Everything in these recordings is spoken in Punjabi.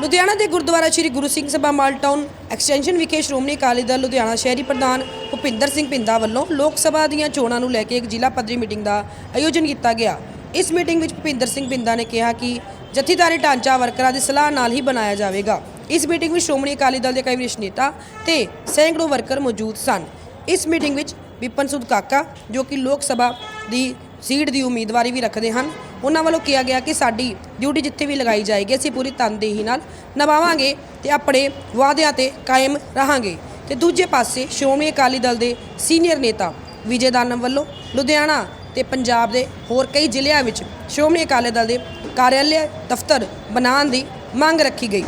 ਲੁਧਿਆਣਾ ਦੇ Gurdwara Sri Guru Singh Sabha mall town extension ਵਿਖੇ ਸ਼੍ਰੋਮਣੀ ਅਕਾਲੀ ਦਲ ਲੁਧਿਆਣਾ ਸ਼ਹਿਰੀ ਪ੍ਰਧਾਨ ਭੁਪਿੰਦਰ ਸਿੰਘ ਪਿੰਦਾ ਵੱਲੋਂ ਲੋਕ ਸਭਾ ਦੀਆਂ ਚੋਣਾਂ ਨੂੰ ਲੈ ਕੇ ਇੱਕ ਜ਼ਿਲ੍ਹਾ ਪੱਧਰੀ ਮੀਟਿੰਗ ਦਾ ਆਯੋਜਨ ਕੀਤਾ ਗਿਆ। ਇਸ ਮੀਟਿੰਗ ਵਿੱਚ ਭੁਪਿੰਦਰ ਸਿੰਘ ਪਿੰਦਾ ਨੇ ਕਿਹਾ ਕਿ ਜਥੇਦਾਰੀ ਢਾਂਚਾ ਵਰਕਰਾਂ ਦੀ ਸਲਾਹ ਨਾਲ ਹੀ ਬਣਾਇਆ ਜਾਵੇਗਾ। ਇਸ ਮੀਟਿੰਗ ਵਿੱਚ ਸ਼੍ਰੋਮਣੀ ਅਕਾਲੀ ਦਲ ਦੇ ਕਈ ਵਰਿਸ਼ਠ ਨੇਤਾ ਤੇ ਸੈਂਕੜੋ ਵਰਕਰ ਮੌਜੂਦ ਸਨ। ਇਸ ਮੀਟਿੰਗ ਵਿੱਚ ਵਿਪਨ ਸੁਦ ਕਾਕਾ, ਜੋ ਕਿ ਲੋਕ ਸਭਾ ਦੀ ਸੀਟ ਦੀ ਉਮੀਦਵਾਰੀ ਵੀ ਰੱਖਦੇ ਹਨ ਉਹਨਾਂ ਵੱਲੋਂ ਕਿਹਾ ਗਿਆ ਕਿ ਸਾਡੀ ਡਿਊਟੀ ਜਿੱਥੇ ਵੀ ਲਗਾਈ ਜਾਏਗੀ, ਅਸੀਂ ਪੂਰੀ ਤਨਦੇਹੀ ਨਾਲ ਨਿਭਾਵਾਂਗੇ ਤੇ ਆਪਣੇ ਵਾਅਦਿਆਂ ਤੇ ਕਾਇਮ ਰਹਾਂਗੇ। ਤੇ ਦੂਜੇ ਪਾਸੇ ਸ਼੍ਰੋਮਣੀ ਅਕਾਲੀ ਦਲ ਦੇ ਸੀਨੀਅਰ ਨੇਤਾ ਵਿਜੇ ਦਾਨਵ ਵੱਲੋਂ ਲੁਧਿਆਣਾ ਤੇ ਪੰਜਾਬ ਦੇ ਹੋਰ ਕਈ ਜ਼ਿਲ੍ਹਿਆਂ ਵਿੱਚ ਸ਼੍ਰੋਮਣੀ ਅਕਾਲੀ ਦਲ ਦੇ ਕਾਰਿਆਲय ਦਫ਼ਤਰ ਬਣਾਉਣ ਦੀ ਮੰਗ ਰੱਖੀ ਗਈ।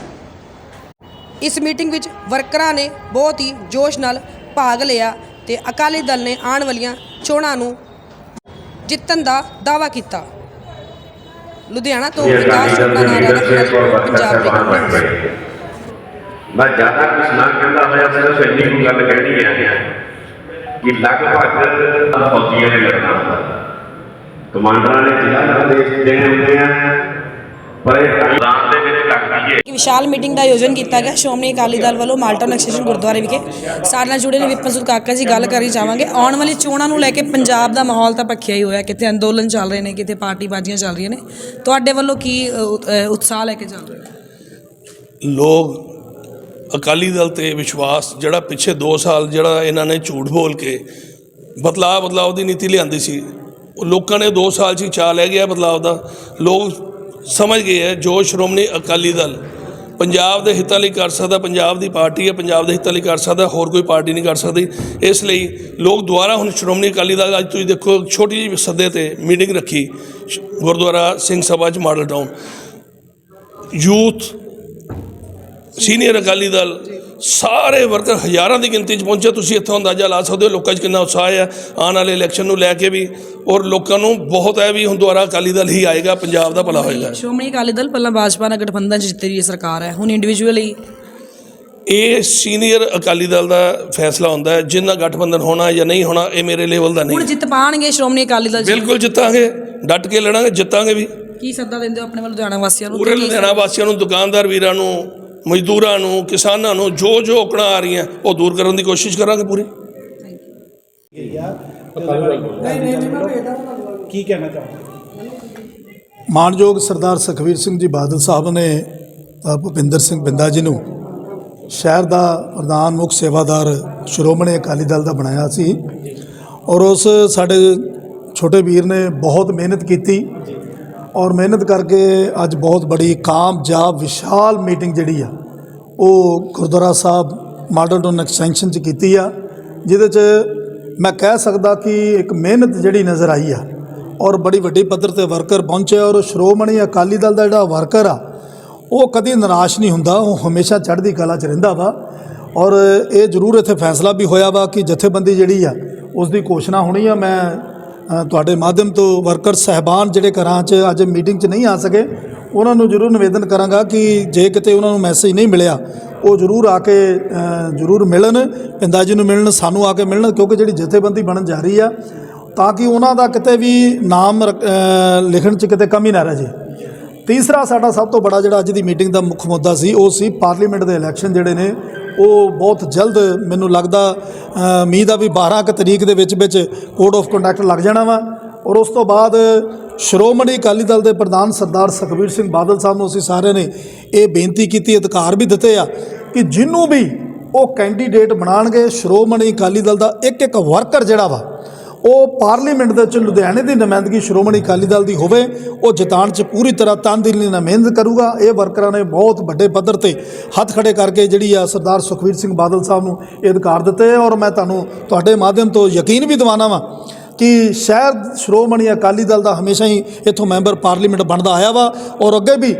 ਇਸ ਮੀਟਿੰਗ ਵਿੱਚ ਵਰਕਰਾਂ ਨੇ ਬਹੁਤ ਹੀ ਜੋਸ਼ ਨਾਲ ਭਾਗ ਲਿਆ ਤੇ ਅਕਾਲੀ ਦਲ ਨੇ ਆਉਣ ਵਾਲੀਆਂ ਚੋਣਾਂ ਨੂੰ ਜਿੱਤਣ ਦਾ ਦਾਅਵਾ ਕੀਤਾ। ਲੁਧਿਆਣਾ ਤੋਂ ਵਿਕਾਸ ਦੇ ਨਾਰਾ ਵਰਕਰ ਪੰਜਾਬ ਦੇ ਮੈਂ ਜ਼ਿਆਦਾ ਕੁਝ ਨਾ ਕਹਿੰਦਾ ਹੋਇਆ ਸਿਰਫ ਇੰਨੀ ਕੁ ਗੱਲ ਕਹਿਣੀ ਹੈ ਕਿ ਲਗਭਗ ਫੌਜੀਆਂ ਨੇ ਲੜਨਾ ਹੁੰਦਾ। ਕਮਾਂਡਰਾਂ ਨੇ ਜ਼ਿਲ੍ਹਾ ਨਿਰਦੇਸ਼ ਦੇਣੇ ਹੁੰਦੇ ਆ ਪਰ ਇਹ ਮੈਦਾਨ ਦੇ ਇੱਕ ਵਿਸ਼ਾਲ ਮੀਟਿੰਗ ਦਾ ਆਯੋਜਨ ਕੀਤਾ ਗਿਆ। ਸ਼੍ਰੋਮਣੀ ਅਕਾਲੀ ਦਲ ਵੱਲੋਂ ਮਾਲਟਨ ਐਕਸਟੈਂਸ਼ਨ ਗੁਰਦੁਆਰੇ ਵਿਖੇ। ਸਾਡੇ ਨਾਲ ਜੁੜੇ ਨੇ ਵਿਪਨ ਸੁਦ ਕਾਕਾ ਜੀ ਗੱਲ ਕਰੀ ਚਾਹਾਂਗੇ। ਆਉਣ ਵਾਲੀ ਚੋਣਾਂ ਨੂੰ ਲੈ ਕੇ ਪੰਜਾਬ ਦਾ ਮਾਹੌਲ ਤਾਂ ਭਖਿਆ ਹੀ ਹੋਇਆ। ਕਿਤੇ ਅੰਦੋਲਨ ਚੱਲ ਰਹੇ ਨੇ ਕਿਤੇ ਪਾਰਟੀ ਬਾਜ਼ੀਆਂ ਚੱਲ ਰਹੀਆਂ ਨੇ। ਤੁਹਾਡੇ ਵੱਲੋਂ ਕੀ ਉਤਸ਼ਾਹ ਲੈ ਕੇ ਚੱਲ ਰਹੇ ਲੋਕ ਅਕਾਲੀ ਦਲ ਤੇ ਵਿਸ਼ਵਾਸ ਜਿਹੜਾ ਪਿੱਛੇ 2 ਸਾਲ ਜਿਹੜਾ ਇਹਨਾਂ ਨੇ ਝੂਠ ਬੋਲ ਕੇ ਬਦਲਾਅ ਬਦਲਾਅ ਦੀ ਨੀਤੀ ਲਿਆਂਦੀ ਸੀ। ਉਹ ਲੋਕਾਂ ਨੇ 2 ਸਾਲ 'ਚ ਹੀ ਚਾ ਲੈ ਗਿਆ ਬਦਲਾਅ ਦਾ। ਲੋਕ ਸਮਝ ਗਏ ਹੈ, ਜੋ ਸ਼੍ਰੋਮਣੀ ਅਕਾਲੀ ਦਲ ਪੰਜਾਬ ਦੇ ਹਿੱਤਾਂ ਲਈ ਕਰ ਸਕਦਾ, ਪੰਜਾਬ ਦੀ ਪਾਰਟੀ ਹੈ, ਪੰਜਾਬ ਦੇ ਹਿੱਤਾਂ ਲਈ ਕਰ ਸਕਦਾ, ਹੋਰ ਕੋਈ ਪਾਰਟੀ ਨਹੀਂ ਕਰ ਸਕਦੀ। ਇਸ ਲਈ ਲੋਕ ਦੁਆਰਾ ਹੁਣ ਸ਼੍ਰੋਮਣੀ ਅਕਾਲੀ ਦਲ, ਅੱਜ ਤੁਸੀਂ ਦੇਖੋ ਇੱਕ ਛੋਟੀ ਜਿਹੀ ਸੱਦੇ ਤੇ ਮੀਟਿੰਗ ਰੱਖੀ ਗੁਰਦੁਆਰਾ ਸਿੰਘ ਸਭਾ 'ਚ model town youth senior Akali Dal ਸਾਰੇ ਵਰਕਰ ਹਜ਼ਾਰਾਂ ਦੀ ਗਿਣਤੀ 'ਚ ਪਹੁੰਚੇ। ਤੁਸੀਂ ਇੱਥੋਂ ਅੰਦਾਜ਼ਾ ਲਾ ਸਕਦੇ ਹੋ ਲੋਕਾਂ 'ਚ ਕਿੰਨਾ ਉਤਸ਼ਾਹ ਹੈ। ਆਉਣ ਵਾਲੇ ਇਲੈਕਸ਼ਨ ਨੂੰ ਲੈ ਕੇ ਵੀ ਔਰ ਲੋਕਾਂ ਨੂੰ ਬਹੁਤ ਹੈ ਵੀ ਹੁਣ ਦੁਆਰਾ ਅਕਾਲੀ ਦਲ ਹੀ ਆਏਗਾ ਪੰਜਾਬ ਦਾ ਭਲਾ ਹੋਏਗਾ। ਸ਼੍ਰੋਮਣੀ ਅਕਾਲੀ ਦਲ ਪਹਿਲਾਂ ਭਾਜਪਾ ਨਾਲ ਗਠਬੰਧਨ 'ਚ ਜਿੱਤੀ ਰਹੀ ਸਰਕਾਰ ਹੈ। ਹੁਣ ਇੰਡੀਵਿਜੂਅਲੀ ਇਹ ਸੀਨੀਅਰ ਅਕਾਲੀ ਦਲ ਦਾ ਫੈਸਲਾ ਹੁੰਦਾ ਹੈ ਜਿੰਨਾ ਗਠਬੰਧਨ ਹੋਣਾ ਜਾਂ ਨਹੀਂ ਹੋਣਾ ਇਹ ਮੇਰੇ ਲੈਵਲ ਦਾ ਹੁਣ ਨਹੀਂ ਜਿੱਤ ਪਾਣਗੇ ਸ਼੍ਰੋਮਣੀ ਅਕਾਲੀ ਦਲ। ਬਿਲਕੁਲ ਜਿੱਤਾਂਗੇ ਡਟ ਕੇ ਲੜਾਂਗੇ ਜਿੱਤਾਂਗੇ ਵੀ। ਕੀ ਸੱਦਾ ਦਿੰਦੇ ਹੋ ਆਪਣੇ ਵੱਲ ਲੁਧਿਆਣਾ ਵਾਸੀਆਂ ਨੂੰ? ਪੂਰੇ ਲੁਧਿਆਣਾ ਵਾਸੀਆਂ ਨੂੰ ਦੁਕਾਨਦਾਰ ਵੀਰਾਂ ਨੂੰ ਮਜ਼ਦੂਰਾਂ ਨੂੰ ਕਿਸਾਨਾਂ ਨੂੰ ਜੋ ਜੋ ਔਕੜਾਂ ਆ ਰਹੀਆਂ ਉਹ ਦੂਰ ਕਰਨ ਦੀ ਕੋਸ਼ਿਸ਼ ਕਰਾਂਗੇ ਪੂਰੀ। ਕੀ ਕਹਿਣਾ ਚਾਹੁੰਦੇ ਮਾਨਯੋਗ ਸਰਦਾਰ ਸੁਖਵੀਰ ਸਿੰਘ ਜੀ ਬਾਦਲ ਸਾਹਿਬ ਨੇ ਭੁਪਿੰਦਰ ਸਿੰਘ ਬਿੰਦਾ ਜੀ ਨੂੰ ਸ਼ਹਿਰ ਦਾ ਪ੍ਰਧਾਨ ਮੁੱਖ ਸੇਵਾਦਾਰ ਸ਼੍ਰੋਮਣੀ ਅਕਾਲੀ ਦਲ ਦਾ ਬਣਾਇਆ ਸੀ ਔਰ ਉਸ ਸਾਡੇ ਛੋਟੇ ਵੀਰ ਨੇ ਬਹੁਤ ਮਿਹਨਤ ਕੀਤੀ ਔਰ ਮਿਹਨਤ ਕਰਕੇ ਅੱਜ ਬਹੁਤ ਬੜੀ ਕਾਮਯਾਬ ਵਿਸ਼ਾਲ ਮੀਟਿੰਗ ਜਿਹੜੀ ਆ, ਉਹ Gurdwara Sahib model town extension ਚ ਕੀਤੀ ਆ, ਜਿਹਦੇ ਚ ਮੈਂ ਕਹਿ ਸਕਦਾ ਕਿ ਇੱਕ ਮਿਹਨਤ ਜਿਹੜੀ ਨਜ਼ਰ ਆਈ ਆ, ਔਰ ਬੜੀ ਵੱਡੀ ਪੱਧਰ ਤੇ ਵਰਕਰ ਪਹੁੰਚੇ ਔਰ ਸ਼੍ਰੋਮਣੀ ਅਕਾਲੀ ਦਲ ਦਾ ਜਿਹੜਾ ਵਰਕਰ ਆ, ਉਹ ਕਦੀ ਨਿਰਾਸ਼ ਨਹੀਂ ਹੁੰਦਾ, ਉਹ ਹਮੇਸ਼ਾ ਚੜ੍ਹਦੀ ਕਲਾ 'ਚ ਰਹਿੰਦਾ ਵਾ, ਔਰ ਇਹ ਜ਼ਰੂਰ ਇੱਥੇ ਫੈਸਲਾ ਵੀ ਹੋਇਆ ਵਾ ਕਿ ਜਥੇਬੰਦੀ ਜਿਹੜੀ ਆ ਉਸ ਦੀ ਘੋਸ਼ਣਾ ਹੋਣੀ ਆ, ਮੈਂ ਤੁਹਾਡੇ ਮਾਧਿਅਮ ਤੋਂ ਵਰਕਰ ਸਹਿਬਾਨ ਜਿਹੜੇ ਘਰਾਂ 'ਚ ਅੱਜ ਮੀਟਿੰਗ 'ਚ ਨਹੀਂ ਆ ਸਕੇ, ਉਹਨਾਂ ਨੂੰ ਜ਼ਰੂਰ ਨਿਵੇਦਨ ਕਰਾਂਗਾ ਕਿ ਜੇ ਕਿਤੇ ਉਹਨਾਂ ਨੂੰ ਮੈਸੇਜ ਨਹੀਂ ਮਿਲਿਆ, ਉਹ ਜ਼ਰੂਰ ਆ ਕੇ ਜ਼ਰੂਰ ਮਿਲਣ, ਪਿੰਦਾ ਜੀ ਨੂੰ ਮਿਲਣ, ਸਾਨੂੰ ਆ ਕੇ ਮਿਲਣ, ਕਿਉਂਕਿ ਜਿਹੜੀ ਜਥੇਬੰਦੀ ਬਣਨ ਜਾ ਰਹੀ ਆ, ਤਾਂ ਕਿ ਉਹਨਾਂ ਦਾ ਕਿਤੇ ਵੀ ਨਾਮ ਰੱਖ- ਲਿਖਣ 'ਚ ਕਿਤੇ ਕਮੀ ਨਾ ਰਹਿ ਜੇ। ਤੀਸਰਾ ਸਾਡਾ ਸਭ ਤੋਂ ਬੜਾ ਜਿਹੜਾ ਅੱਜ ਦੀ ਮੀਟਿੰਗ ਦਾ ਮੁੱਖ ਮੁੱਦਾ ਸੀ, ਉਹ ਸੀ ਪਾਰਲੀਮੈਂਟ ਦੇ ਇਲੈਕਸ਼ਨ ਜਿਹੜੇ ਨੇ। ਉਹ ਬਹੁਤ ਜਲਦ ਮੈਨੂੰ ਲੱਗਦਾ ਉਮੀਦ ਆ ਵੀ 12 ਕੁ ਤਰੀਕ ਦੇ ਵਿੱਚ ਵਿੱਚ ਕੋਡ ਆਫ ਕੰਡਕਟ ਲੱਗ ਜਾਣਾ ਵਾ। ਔਰ ਉਸ ਤੋਂ ਬਾਅਦ ਸ਼੍ਰੋਮਣੀ ਅਕਾਲੀ ਦਲ ਦੇ ਪ੍ਰਧਾਨ ਸਰਦਾਰ ਸੁਖਬੀਰ ਸਿੰਘ ਬਾਦਲ ਸਾਹਿਬ ਨੂੰ ਅਸੀਂ ਸਾਰਿਆਂ ਨੇ ਇਹ ਬੇਨਤੀ ਕੀਤੀ, ਅਧਿਕਾਰ ਵੀ ਦਿੱਤੇ ਆ ਕਿ ਜਿਹਨੂੰ ਵੀ ਉਹ ਕੈਂਡੀਡੇਟ ਬਣਾਣਗੇ, ਸ਼੍ਰੋਮਣੀ ਅਕਾਲੀ ਦਲ ਦਾ ਇੱਕ ਇੱਕ ਵਰਕਰ ਜਿਹੜਾ ਵਾ ਉਹ ਪਾਰਲੀਮੈਂਟ ਦੇ ਵਿੱਚ ਲੁਧਿਆਣੇ ਦੀ ਨੁਮਾਇੰਦਗੀ ਸ਼੍ਰੋਮਣੀ ਅਕਾਲੀ ਦਲ ਦੀ ਹੋਵੇ, ਉਹ ਜਿਤਾਉਣ 'ਚ ਪੂਰੀ ਤਰ੍ਹਾਂ ਤਨਦਿਲੀ ਨਾਲ ਮਿਹਨਤ ਕਰੂਗਾ। ਇਹ ਵਰਕਰਾਂ ਨੇ ਬਹੁਤ ਵੱਡੇ ਪੱਧਰ ਤੇ ਹੱਥ ਖੜੇ ਕਰਕੇ ਜਿਹੜੀ ਆ ਸਰਦਾਰ ਸੁਖਵੀਰ ਸਿੰਘ ਬਾਦਲ ਸਾਹਿਬ ਨੂੰ ਇਹ ਅਧਿਕਾਰ ਦਿੱਤੇ ਔਰ ਮੈਂ ਤੁਹਾਨੂੰ ਤੁਹਾਡੇ ਮਾਧਿਅਮ ਤੋਂ ਯਕੀਨ ਵੀ ਦਿਵਾਨਾ ਵਾਂ ਕਿ ਸ਼ਹਿਰ ਸ਼੍ਰੋਮਣੀ ਅਕਾਲੀ ਦਲ ਦਾ ਹਮੇਸ਼ਾ ਹੀ ਇੱਥੋਂ ਮੈਂਬਰ ਪਾਰਲੀਮੈਂਟ ਬਣਦਾ ਆਇਆ ਵਾ, ਔਰ ਅੱਗੇ ਵੀ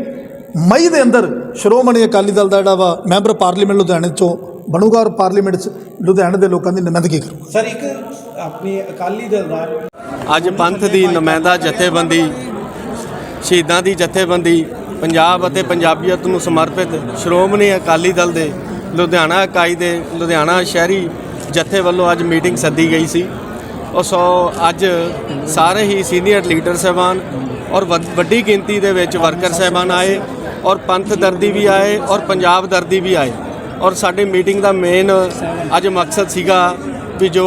ਮਈ ਦੇ ਅੰਦਰ ਸ਼੍ਰੋਮਣੀ ਅਕਾਲੀ ਦਲ ਦਾ ਜਿਹੜਾ ਵਾ ਮੈਂਬਰ ਪਾਰਲੀਮੈਂਟ ਲੁਧਿਆਣੇ ਚੋਂ ਬਣੂਗਾ ਔਰ ਪਾਰਲੀਮੈਂਟ 'ਚ ਲੁਧਿਆਣੇ ਦੇ ਲੋਕਾਂ ਦੀ ਨੁਮਾਇੰਦਗੀ ਕਰੂਗਾ। ਸਰ ਇੱਕ ਆਪਣੀ ਅਕਾਲੀ ਦਲ ਦਾ ਅੱਜ ਪੰਥ ਦੀ ਨੁਮਾਇੰਦਾ ਜਥੇਬੰਦੀ ਸ਼ਹੀਦਾਂ ਦੀ ਜਥੇਬੰਦੀ ਪੰਜਾਬ ਅਤੇ ਪੰਜਾਬੀਅਤ ਨੂੰ ਸਮਰਪਿਤ ਸ਼੍ਰੋਮਣੀ ਅਕਾਲੀ ਦਲ ਦੇ ਲੁਧਿਆਣਾ ਇਕਾਈ ਦੇ ਲੁਧਿਆਣਾ ਸ਼ਹਿਰੀ ਜਥੇ ਵੱਲੋਂ ਅੱਜ ਮੀਟਿੰਗ ਸੱਦੀ ਗਈ ਸੀ। ਉਹ ਸੋ ਅੱਜ ਸਾਰੇ ਹੀ ਸੀਨੀਅਰ ਲੀਡਰ ਸਾਹਿਬਾਨ ਔਰ ਵੱਡ- ਵੱਡੀ ਗਿਣਤੀ ਦੇ ਵਿੱਚ ਵਰਕਰ ਸਾਹਿਬਾਨ ਆਏ। ਔਰ ਪੰਥ ਦਰਦੀ ਵੀ ਆਏ ਔਰ ਪੰਜਾਬ ਦਰਦੀ ਵੀ ਆਏ। ਔਰ ਸਾਡੇ ਮੀਟਿੰਗ ਦਾ ਮੇਨ ਅੱਜ ਮਕਸਦ ਸੀਗਾ ਵੀ ਜੋ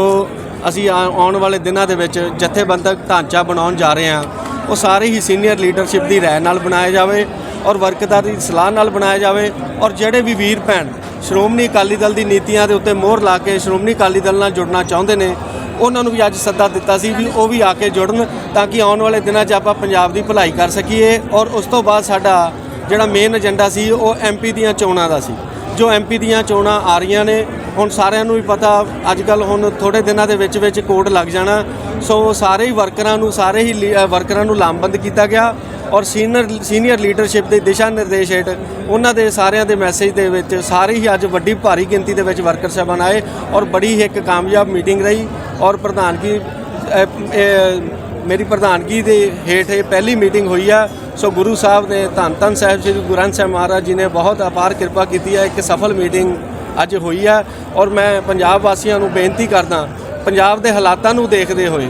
ਅਸੀਂ ਆ- ਆਉਣ ਵਾਲੇ ਦਿਨਾਂ ਦੇ ਵਿੱਚ ਜਥੇਬੰਦਕ ਢਾਂਚਾ ਬਣਾਉਣ ਜਾ ਰਹੇ ਹਾਂ, ਉਹ ਸਾਰੇ ਹੀ ਸੀਨੀਅਰ ਲੀਡਰਸ਼ਿਪ ਦੀ ਰਾਏ ਨਾਲ ਬਣਾਇਆ ਜਾਵੇ ਔਰ ਵਰਕਰਾਂ ਦੀ ਸਲਾਹ ਨਾਲ ਬਣਾਇਆ ਜਾਵੇ ਔਰ ਜਿਹੜੇ ਵੀ ਵੀਰ ਭੈਣ ਸ਼੍ਰੋਮਣੀ ਅਕਾਲੀ ਦਲ ਦੀ ਨੀਤੀਆਂ ਦੇ ਉੱਤੇ ਮੋਹਰ ਲਾ ਕੇ ਸ਼੍ਰੋਮਣੀ ਅਕਾਲੀ ਦਲ ਨਾਲ ਜੁੜਨਾ ਚਾਹੁੰਦੇ ਨੇ, ਉਹਨਾਂ ਨੂੰ ਵੀ ਅੱਜ ਸੱਦਾ ਦਿੱਤਾ ਸੀ ਵੀ ਉਹ ਵੀ ਆ ਕੇ ਜੁੜਨ ਤਾਂ ਕਿ ਆਉਣ ਵਾਲੇ ਦਿਨਾਂ 'ਚ ਆਪਾਂ ਪੰਜਾਬ ਦੀ ਭਲਾਈ ਕਰ ਸਕੀਏ ਔਰ ਉਸ ਤੋਂ ਬਾਅਦ ਸਾਡਾ ਜਿਹੜਾ ਮੇਨ ਏਜੰਡਾ ਸੀ, ਉਹ ਐਮਪੀ ਦੀਆਂ ਚੋਣਾਂ ਦਾ ਸੀ। ਜੋ ਐਮਪੀ ਦੀਆਂ ਚੋਣਾਂ ਆ ਰਹੀਆਂ ਨੇ, ਹੁਣ ਸਾਰਿਆਂ ਨੂੰ ਵੀ ਪਤਾ ਅੱਜ ਕੱਲ ਹੁਣ ਥੋੜੇ ਦਿਨਾਂ ਦੇ ਵਿੱਚ ਵਿੱਚ ਕੋਡ ਲੱਗ ਜਾਣਾ। ਸੋ ਸਾਰੇ ਹੀ ਵਰਕਰਾਂ ਨੂੰ, ਸਾਰੇ ਹੀ ਲੀ- ਵਰਕਰਾਂ ਨੂੰ ਲਾਮਬੰਦ ਕੀਤਾ ਗਿਆ ਔਰ ਸੀਨੀਅਰ ਸੀਨੀਅਰ ਲੀਡਰਸ਼ਿਪ ਦੇ ਦਿਸ਼ਾ ਨਿਰਦੇਸ਼ ਹੇਠ ਉਹਨਾਂ ਦੇ ਸਾਰਿਆਂ ਦੇ ਮੈਸੇਜ ਦੇ ਵਿੱਚ ਸਾਰੇ ਹੀ ਅੱਜ ਵੱਡੀ ਭਾਰੀ ਗਿਣਤੀ ਦੇ ਵਿੱਚ ਵਰਕਰ ਸਾਹਿਬਾਨ ਆਏ ਔਰ ਬੜੀ ਹੀ ਇੱਕ ਕਾਮਯਾਬ ਮੀਟਿੰਗ ਰਹੀ ਔਰ ਪ੍ਰਧਾਨਗੀ ਮੇਰੀ ਪ੍ਰਧਾਨਗੀ ਦੇ ਹੇਠ ਇਹ ਪਹਿਲੀ ਮੀਟਿੰਗ ਹੋਈ ਆ। ਸੋ ਗੁਰੂ ਸਾਹਿਬ ਨੇ ਧੰਨ ਧੰਨ ਸਾਹਿਬ, ਸ੍ਰੀ ਗੁਰੂ ਗ੍ਰੰਥ ਸਾਹਿਬ ਮਹਾਰਾਜ ਜੀ ਨੇ ਬਹੁਤ ਅਪਾਰ ਕਿਰਪਾ ਕੀਤੀ ਹੈ ਇੱਕ ਸਫਲ ਮੀਟਿੰਗ ਅੱਜ ਹੋਈ ਆ ਔਰ ਮੈਂ ਪੰਜਾਬ ਵਾਸੀਆਂ ਨੂੰ ਬੇਨਤੀ ਕਰਦਾ, ਪੰਜਾਬ ਦੇ ਹਾਲਾਤਾਂ ਨੂੰ ਦੇਖਦੇ ਹੋਏ,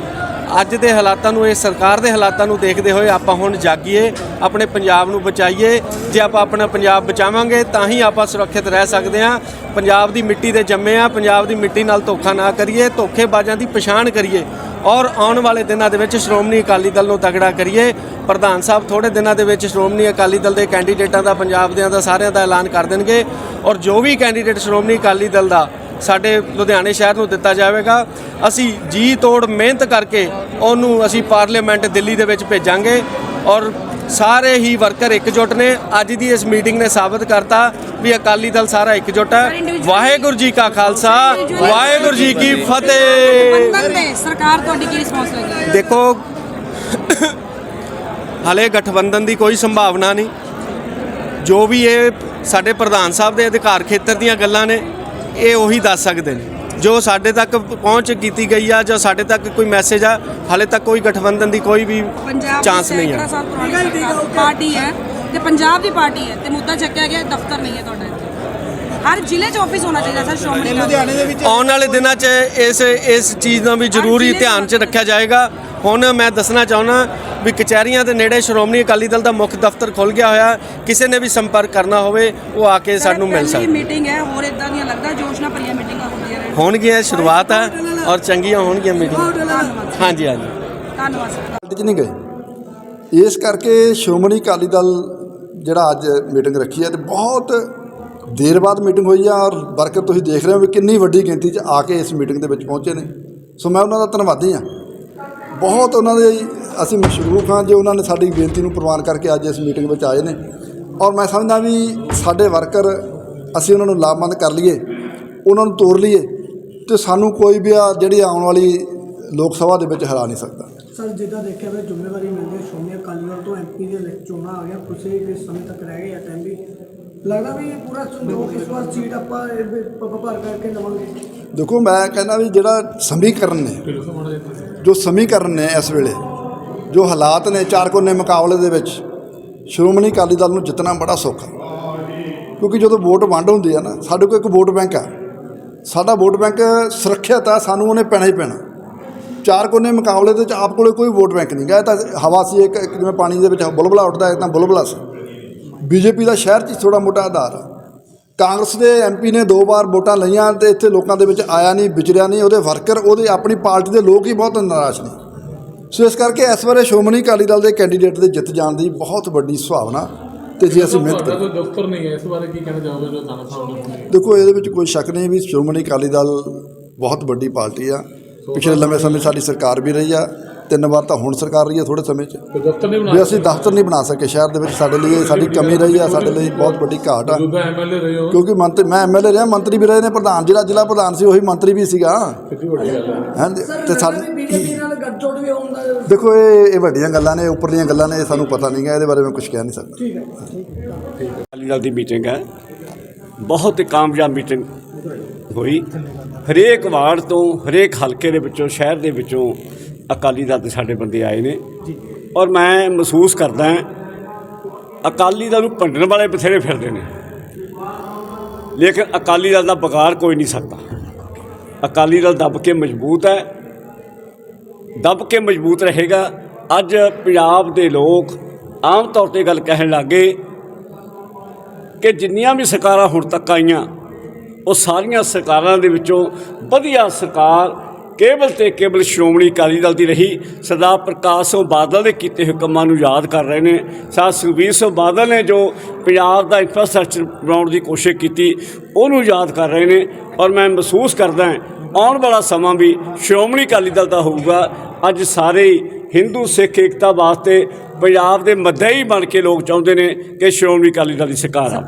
ਅੱਜ ਦੇ ਹਾਲਾਤਾਂ ਨੂੰ, ਇਹ ਸਰਕਾਰ ਦੇ ਹਾਲਾਤਾਂ ਨੂੰ ਦੇਖਦੇ ਹੋਏ ਆਪਾਂ ਹੁਣ ਜਾਗੀਏ, ਆਪਣੇ ਪੰਜਾਬ ਨੂੰ ਬਚਾਈਏ। ਜੇ ਆਪਾਂ ਆਪਣਾ ਪੰਜਾਬ ਬਚਾਵਾਂਗੇ, ਤਾਂ ਹੀ ਆਪਾਂ ਸੁਰੱਖਿਅਤ ਰਹਿ ਸਕਦੇ ਹਾਂ। ਪੰਜਾਬ ਦੀ ਮਿੱਟੀ ਦੇ ਜੰਮੇ ਆ ਪੰਜਾਬ ਦੀ ਮਿੱਟੀ ਨਾਲ ਧੋਖਾ ਨਾ ਕਰੀਏ, ਧੋਖੇਬਾਜ਼ਾਂ ਦੀ ਪਛਾਣ ਕਰੀਏ। ਔਰ ਆਉਣ ਵਾਲੇ ਦਿਨਾਂ ਦੇ ਵਿੱਚ ਸ਼੍ਰੋਮਣੀ ਅਕਾਲੀ ਦਲ ਨੂੰ ਤਗੜਾ ਕਰੀਏ। ਪ੍ਰਧਾਨ ਸਾਹਿਬ ਥੋੜੇ ਦਿਨਾਂ ਦੇ ਵਿੱਚ ਸ਼੍ਰੋਮਣੀ ਅਕਾਲੀ ਦਲ ਦੇ ਕੈਂਡੀਡੇਟਾਂ ਦਾ, ਪੰਜਾਬ ਦਿਆਂ ਦਾ ਸਾਰਿਆਂ ਦਾ ਐਲਾਨ ਕਰ ਦੇਣਗੇ। ਔਰ ਜੋ ਵੀ ਕੈਂਡੀਡੇਟ ਸ਼੍ਰੋਮਣੀ ਅਕਾਲੀ ਦਲ ਦਾ ਸਾਡੇ ਲੁਧਿਆਣੇ ਸ਼ਹਿਰ ਨੂੰ ਦਿੱਤਾ ਜਾਵੇਗਾ, ਅਸੀਂ ਜੀ ਤੋੜ ਮਿਹਨਤ ਕਰਕੇ ਉਹਨੂੰ ਅਸੀਂ ਪਾਰਲੀਮੈਂਟ ਦਿੱਲੀ ਦੇ ਵਿੱਚ ਭੇਜਾਂਗੇ। ਔਰ ਸਾਰੇ ਹੀ ਵਰਕਰ ਇਕਜੁੱਟ ਨੇ। ਅੱਜ ਦੀ ਇਸ ਮੀਟਿੰਗ ਨੇ ਸਾਬਤ ਕਰਤਾ ਵੀ ਅਕਾਲੀ ਦਲ ਸਾਰਾ ਇਕਜੁੱਟ ਹੈ। ਵਾਹਿਗੁਰੂ ਜੀ ਕਾ ਖਾਲਸਾ ਵਾਹਿਗੁਰੂ ਜੀ ਕੀ ਫਤਿਹ। ਸਰਕਾਰ ਤੁਹਾਡੀ ਕੀ ਰਿਸਪੌਂਸ ਲੱਗੀ ਦੇਖੋ ਹਲੇ ਗਠਬੰਧਨ ਦੀ ਕੋਈ ਸੰਭਾਵਨਾ ਨਹੀਂ। ਜੋ ਵੀ ਇਹ ਸਾਡੇ ਪ੍ਰਧਾਨ ਸਾਹਿਬ ਦੇ ਅਧਿਕਾਰ ਖੇਤਰ ਦੀਆਂ ਗੱਲਾਂ ਨੇ ਇਹ ਉਹੀ ਦੱਸ ਸਕਦੇ ਨੇ। ਜੋ ਸਾਡੇ ਤੱਕ ਪਹੁੰਚ ਕੀਤੀ ਗਈ ਆ ਜਾਂ ਸਾਡੇ ਤੱਕ ਕੋਈ ਮੈਸੇਜ ਆ ਹਲੇ ਤੱਕ ਕੋਈ ਗਠਬੰਧਨ ਦੀ ਕੋਈ ਵੀ ਚਾਂਸ ਨਹੀਂ ਸਰਕਾਰ ਪਾਰਟੀ ਹੈ ਤੇ ਪੰਜਾਬ ਦੀ ਪਾਰਟੀ ਹੈ ਤੇ ਮੁੱਦਾ ਚੱਕਿਆ ਗਿਆ ਦਫ਼ਤਰ ਨਹੀਂ ਹੈ ਤੁਹਾਡਾ ਹਰ ਜ਼ਿਲ੍ਹੇ 'ਚ ਆਫਿਸ ਹੋਣਾ ਚਾਹੀਦਾ ਸਰ ਸ਼੍ਰੋਮਣੀ ਲੁਧਿਆਣੇ ਦੇ ਵਿੱਚ। ਆਉਣ ਵਾਲੇ ਦਿਨਾਂ 'ਚ ਇਸ ਇਸ ਚੀਜ਼ ਦਾ ਵੀ ਜ਼ਰੂਰੀ ਧਿਆਨ 'ਚ ਰੱਖਿਆ ਜਾਏਗਾ। ਹੁਣ ਮੈਂ ਦੱਸਣਾ ਚਾਹੁੰਦਾ ਵੀ ਕਚਹਿਰੀਆਂ ਦੇ ਨੇੜੇ ਸ਼੍ਰੋਮਣੀ ਅਕਾਲੀ ਦਲ ਦਾ ਮੁੱਖ ਦਫ਼ਤਰ ਖੁੱਲ ਗਿਆ ਹੋਇਆ ਕਿਸੇ ਨੇ ਵੀ ਸੰਪਰਕ ਕਰਨਾ ਹੋਵੇ ਉਹ ਆ ਕੇ ਸਾਨੂੰ ਮਿਲ ਸਕਦਾ। ਮੀਟਿੰਗ ਹੈ ਹੋਰ ਇਦਾਂ ਦੀਆਂ ਲੱਗਦਾ ਜੋਸ਼ ਨਾਲ ਭਰੀਆਂ ਮੀਟਿੰਗਾਂ ਹੁੰਦੀਆਂ ਰਹਿਣ ਹੋਣਗੀਆਂ ਸ਼ੁਰੂਆਤ ਹੈ ਔਰ ਚੰਗੀਆਂ ਹੋਣਗੀਆਂ ਮੀਟਿੰਗ। ਹਾਂਜੀ ਹਾਂਜੀ। ਧੰਨਵਾਦ ਸਰ। 'ਚ ਨਹੀਂ ਗਏ। ਇਸ ਕਰਕੇ ਸ਼੍ਰੋਮਣੀ ਅਕਾਲੀ ਦਲ ਜਿਹੜਾ ਅੱਜ ਮੀਟਿੰਗ ਰੱਖੀ ਹੈ ਤੇ ਬਹੁਤ ਦੇਰ ਬਾਅਦ ਮੀਟਿੰਗ ਹੋਈ ਆ ਔਰ ਵਰਕਰ ਤੁਸੀਂ ਦੇਖ ਰਹੇ ਹੋ ਵੀ ਕਿੰਨੀ ਵੱਡੀ ਗਿਣਤੀ 'ਚ ਆ ਕੇ ਇਸ ਮੀਟਿੰਗ ਦੇ ਵਿੱਚ ਪਹੁੰਚੇ ਨੇ। ਸੋ ਮੈਂ ਉਹਨਾਂ ਦਾ ਧੰਨਵਾਦੀ ਹਾਂ। ਬਹੁਤ ਉਹਨਾਂ ਦੇ ਅਸੀਂ ਮਸ਼ਰੂਫ ਹਾਂ ਜੇ ਉਹਨਾਂ ਨੇ ਸਾਡੀ ਬੇਨਤੀ ਨੂੰ ਪ੍ਰਵਾਨ ਕਰਕੇ ਅੱਜ ਇਸ ਮੀਟਿੰਗ ਵਿੱਚ ਆਏ ਨੇ। ਔਰ ਮੈਂ ਸਮਝਦਾ ਵੀ ਸਾਡੇ ਵਰਕਰ ਅਸੀਂ ਉਹਨਾਂ ਨੂੰ ਲਾਭਬੰਦ ਕਰ ਲਈਏ ਉਹਨਾਂ ਨੂੰ ਤੋੜ ਲਈਏ। ਤੇ ਸਾਨੂੰ ਕੋਈ ਵੀ ਆ ਜਿਹੜੀ ਆਉਣ ਵਾਲੀ ਲੋਕ ਸਭਾ ਦੇ ਵਿੱਚ ਹਰਾ ਨਹੀਂ ਸਕਦਾ। ਸਰ ਜਿੱਦਾਂ ਦੇਖਿਆ ਮੈਂ ਜ਼ਿੰਮੇਵਾਰੀ ਮਿਲਦੀ ਹੈ ਸ਼੍ਰੋਮਣੀ ਅਕਾਲੀ ਦਲ ਤੋਂ ਐਮਪੀ ਦੇ ਚੋਣਾਂ ਆ ਗਿਆ ਕੁਛ ਹੀ ਸਮੇਂ ਤੱਕ ਰਹਿ ਗਏ ਆ ਟਾਈਮ ਵੀ। ਲੱਗਦਾ ਵੀ ਇਹ ਪੂਰਾ ਸੰਜੋਗ ਇਸ ਵਾਰ ਸੀਟ ਆਪਾਂ ਵੀ ਭਰ ਕਰਕੇ ਲਵਾਂਗੇ ਦੇਖੋ ਮੈਂ ਕਹਿੰਦਾ ਵੀ ਜਿਹੜਾ ਸਮੀਕਰਨ ਨੇ ਜੋ ਸਮੀਕਰਨ ਨੇ ਇਸ ਵੇਲੇ ਜੋ ਹਾਲਾਤ ਨੇ ਚਾਰ ਕੋਨੇ ਮੁਕਾਬਲੇ ਦੇ ਵਿੱਚ ਸ਼੍ਰੋਮਣੀ ਅਕਾਲੀ ਦਲ ਨੂੰ ਜਿੱਤਣਾ ਬੜਾ ਸੌਖਾ। ਕਿਉਂਕਿ ਜਦੋਂ ਵੋਟ ਵੰਡ ਹੁੰਦੀ ਆ ਨਾ ਸਾਡੇ ਕੋਲ ਇੱਕ ਵੋਟ ਬੈਂਕ ਆ ਸਾਡਾ ਵੋਟ ਬੈਂਕ ਸੁਰੱਖਿਅਤ ਆ, ਸਾਨੂੰ ਉਹਨੇ ਪੈਣਾ ਹੀ ਪੈਣਾ। ਚਾਰ ਕੋਨੇ ਮੁਕਾਬਲੇ ਦੇ ਵਿੱਚ ਆਪ ਕੋਲੇ ਕੋਈ ਵੋਟ ਬੈਂਕ ਨਹੀਂ ਗਾ, ਇਹ ਤਾਂ ਹਵਾ ਸੀ, ਇੱਕ ਜਿਵੇਂ ਪਾਣੀ ਦੇ ਵਿੱਚ ਬੁਲਬੁਲਾ ਉੱਠਦਾ ਇੱਕ ਤਾਂ ਬੁਲਬੁਲਾ ਸੀ। ਬੀਜੇਪੀ ਦਾ ਸ਼ਹਿਰ 'ਚ ਥੋੜਾ ਮੋਟਾ ਆਧਾਰ ਕਾਂਗਰਸ ਦੇ ਐਮਪੀ ਨੇ ਦੋ ਵਾਰ ਵੋਟਾਂ ਲਈਆਂ ਤੇ ਇੱਥੇ ਲੋਕਾਂ ਦੇ ਵਿੱਚ ਆਇਆ ਨਹੀਂ, ਵਿਚਰਿਆ ਨਹੀਂ, ਉਹਦੇ ਵਰਕਰ, ਉਹਦੇ ਆਪਣੀ ਪਾਰਟੀ ਦੇ ਲੋਕ ਹੀ ਬਹੁਤ ਨਿਰਾਸ਼ ਨੇ। ਸੋ ਇਸ ਕਰਕੇ ਇਸ ਵਾਰੇ ਸ਼੍ਰੋਮਣੀ ਅਕਾਲੀ ਦਲ ਦੇ ਕੈਂਡੀਡੇਟ ਦੇ ਜਿੱਤ ਜਾਣ ਦੀ ਬਹੁਤ ਵੱਡੀ ਸੰਭਾਵਨਾ ਤੇ ਜੇ ਅਸੀਂ ਮਿਹਨਤ ਕੋਈ ਦਫ਼ਤਰ ਨਹੀਂ ਹੈ ਇਸ ਬਾਰੇ ਕੀ ਕਹਿਣਾ ਚਾਹੋਗੇ ਜੋ ਦਾਣਾ ਸਾਹਿਬ ਨੇ ਦੇਖੋ ਇਹਦੇ ਵਿੱਚ ਕੋਈ ਸ਼ੱਕ ਨਹੀਂ ਵੀ ਸ਼੍ਰੋਮਣੀ ਅਕਾਲੀ ਦਲ ਬਹੁਤ ਵੱਡੀ ਪਾਰਟੀ ਆ। ਪਿਛਲੇ ਲੰਮੇ ਸਮੇਂ ਸਾਡੀ ਸਰਕਾਰ ਵੀ ਰਹੀ ਆ ਤਿੰਨ ਵਾਰ ਤਾਂ ਹੁਣ ਸਰਕਾਰ ਰਹੀ ਆ ਥੋੜੇ ਸਮੇਂ 'ਚ। ਦਫ਼ਤਰ ਨਹੀਂ ਵੀ ਬਣਾ ਅਸੀਂ ਦਫ਼ਤਰ ਨਹੀਂ ਬਣਾ ਸਕੇ ਸ਼ਹਿਰ ਦੇ ਵਿੱਚ ਸਾਡੇ ਲਈ ਇਹ ਸਾਡੀ ਕਮੀ ਰਹੀ ਆ ਸਾਡੇ ਲਈ ਬਹੁਤ ਵੱਡੀ ਘਾਟ ਆ। ਮੌਜੂਦਾ ਐਮਐਲਏ ਰਹੇ ਹੋ? ਕਿਉਂਕਿ ਮੰਤਰੀ ਮੈਂ ਐਮਐਲਏ ਰਿਹਾ ਮੰਤਰੀ ਵੀ ਰਹੇ ਨੇ ਪ੍ਰਧਾਨ ਜਿਹੜਾ ਜ਼ਿਲ੍ਹਾ ਪ੍ਰਧਾਨ ਸੀ ਉਹੀ ਮੰਤਰੀ ਵੀ ਸੀਗਾ। ਕਿੰਨੀ ਵੱਡੀ ਗੱਲ ਹੈ ਹਾਂਜੀ ਤੇ ਸਾਡੇ ਬੀਜੇਪੀ ਨਾਲ ਗੱਠਜੋੜ ਵੀ ਹੋਣ ਦਾ ਦੇਖੋ ਇਹ ਇਹ ਵੱਡੀਆਂ ਗੱਲਾਂ ਨੇ ਉੱਪਰਲੀਆਂ ਗੱਲਾਂ ਨੇ ਇਹ ਸਾਨੂੰ ਪਤਾ ਨਹੀਂ ਗਾ ਇਹਦੇ ਬਾਰੇ ਮੈਂ ਕੁਝ ਕਹਿ ਨਹੀਂ ਸਕਦਾ। ਠੀਕ ਹੈ। ਅਕਾਲੀ ਦਲ ਦੀ ਮੀਟਿੰਗ ਹੈ। ਬਹੁਤ ਹੀ ਕਾਮਯਾਬ ਮੀਟਿੰਗ ਹੋਈ। ਹਰੇਕ ਵਾਰਡ ਤੋਂ ਹਰੇਕ ਹਲਕੇ ਦੇ ਵਿੱਚੋਂ ਸ਼ਹਿਰ ਦੇ ਵਿੱਚੋਂ ਅਕਾਲੀ ਦਲ ਦੇ ਸਾਡੇ ਬੰਦੇ ਆਏ ਨੇ। ਔਰ ਮੈਂ ਮਹਿਸੂਸ ਕਰਦਾ ਅਕਾਲੀ ਦਲ ਨੂੰ ਭੰਡਣ ਵਾਲੇ ਬਥੇਰੇ ਫਿਰਦੇ ਨੇ। ਲੇਕਿਨ ਅਕਾਲੀ ਦਲ ਦਾ ਬਗਾਰ ਕੋਈ ਨਹੀਂ ਸਕਦਾ। ਅਕਾਲੀ ਦਲ ਦੱਬ ਕੇ ਮਜ਼ਬੂਤ ਹੈ। ਦੱਬ ਕੇ ਮਜ਼ਬੂਤ ਰਹੇਗਾ। ਅੱਜ ਪੰਜਾਬ ਦੇ ਲੋਕ ਆਮ ਤੌਰ ਤੇ ਗੱਲ ਕਹਿਣ ਲੱਗੇ ਕਿ ਜਿੰਨੀਆਂ ਵੀ ਸਰਕਾਰਾਂ ਹੁਣ ਤੱਕ ਆਈਆਂ ਉਹ ਸਾਰੀਆਂ ਸਰਕਾਰਾਂ ਦੇ ਵਿੱਚੋਂ ਵਧੀਆ ਸਰਕਾਰ ਕੇਵਲ ਤੇ ਕੇਵਲ ਸ਼੍ਰੋਮਣੀ ਅਕਾਲੀ ਦਲ ਦੀ ਰਹੀ। ਸਰਦਾਰ ਪ੍ਰਕਾਸ਼ ਸਿੰਘ ਬਾਦਲ ਦੇ ਕੀਤੇ ਹੋਏ ਕੰਮਾਂ ਨੂੰ ਯਾਦ ਕਰ ਰਹੇ ਨੇ। ਸਰ ਸੁਖਬੀਰ ਸਿੰਘ ਬਾਦਲ ਨੇ ਜੋ ਪੰਜਾਬ ਦਾ ਇਨਫਰਾਸਟ੍ਰਕਚਰ ਬਣਾਉਣ ਦੀ ਕੋਸ਼ਿਸ਼ ਕੀਤੀ, ਉਹਨੂੰ ਯਾਦ ਕਰ ਰਹੇ ਨੇ। ਔਰ ਮੈਂ ਮਹਿਸੂਸ ਕਰਦਾ ਹਾਂ, ਆਉਣ ਵਾਲਾ ਸਮਾਂ ਵੀ ਸ਼੍ਰੋਮਣੀ ਅਕਾਲੀ ਦਲ ਦਾ ਹੋਊਗਾ। ਅੱਜ ਸਾਰੇ ਹਿੰਦੂ, ਸਿੱਖ, ਏਕਤਾ ਵਾਸਤੇ ਪੰਜਾਬ ਦੇ ਮੱਧਈ ਬਣ ਕੇ ਲੋਕ ਚਾਹੁੰਦੇ ਨੇ ਕਿ ਸ਼੍ਰੋਮਣੀ ਅਕਾਲੀ ਦਲ ਦੀ ਸਰਕਾਰ ਆ